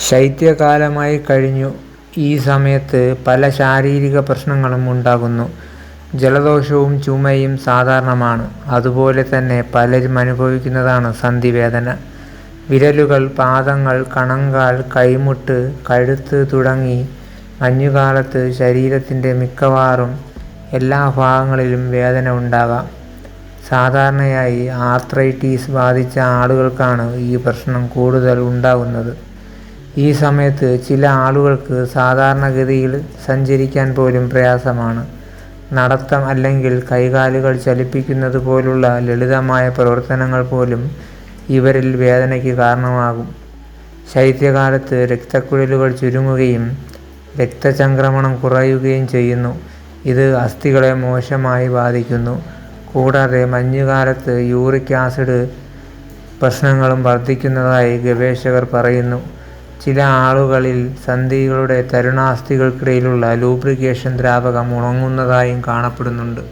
ശൈത്യകാലമായി കഴിഞ്ഞു. ഈ സമയത്ത് പല ശാരീരിക പ്രശ്നങ്ങളും ഉണ്ടാകുന്നു. ജലദോഷവും ചുമയും സാധാരണമാണ്. അതുപോലെ തന്നെ പലരും അനുഭവിക്കുന്നതാണ് സന്ധിവേദന. വിരലുകൾ, പാദങ്ങൾ, കണങ്കാൽ, കൈമുട്ട്, കഴുത്ത് തുടങ്ങി മഞ്ഞുകാലത്ത് ശരീരത്തിന്റെ മിക്കവാറും എല്ലാ ഭാഗങ്ങളിലും വേദന ഉണ്ടാകാം. സാധാരണയായി ആർത്രൈറ്റീസ് ബാധിച്ച ആളുകൾക്കാണ് ഈ പ്രശ്നം കൂടുതൽ ഉണ്ടാകുന്നത്. ഈ സമയത്ത് ചില ആളുകൾക്ക് സാധാരണഗതിയിൽ സഞ്ചരിക്കാൻ പോലും പ്രയാസമാണ്. നടത്തം അല്ലെങ്കിൽ കൈകാലുകൾ ചലിപ്പിക്കുന്നത് പോലുള്ള ലളിതമായ പ്രവർത്തനങ്ങൾ പോലും ഇവരിൽ വേദനയ്ക്ക് കാരണമാകും. ശൈത്യകാലത്ത് രക്തക്കുഴലുകൾ ചുരുങ്ങുകയും രക്തചംക്രമണം കുറയുകയും ചെയ്യുന്നു. ഇത് അസ്ഥികളെ മോശമായി ബാധിക്കുന്നു. കൂടാതെ മഞ്ഞുകാലത്ത് യൂറിക് ആസിഡ് പ്രശ്നങ്ങളും വർദ്ധിക്കുന്നതായി ഗവേഷകർ പറയുന്നു. ചില ആളുകളിൽ സന്ധികളുടെ തരുണാസ്ഥികൾക്കിടയിലുള്ള ലൂബ്രിക്കേഷൻ ദ്രാവകം ഉണങ്ങുന്നതായും കാണപ്പെടുന്നുണ്ട്.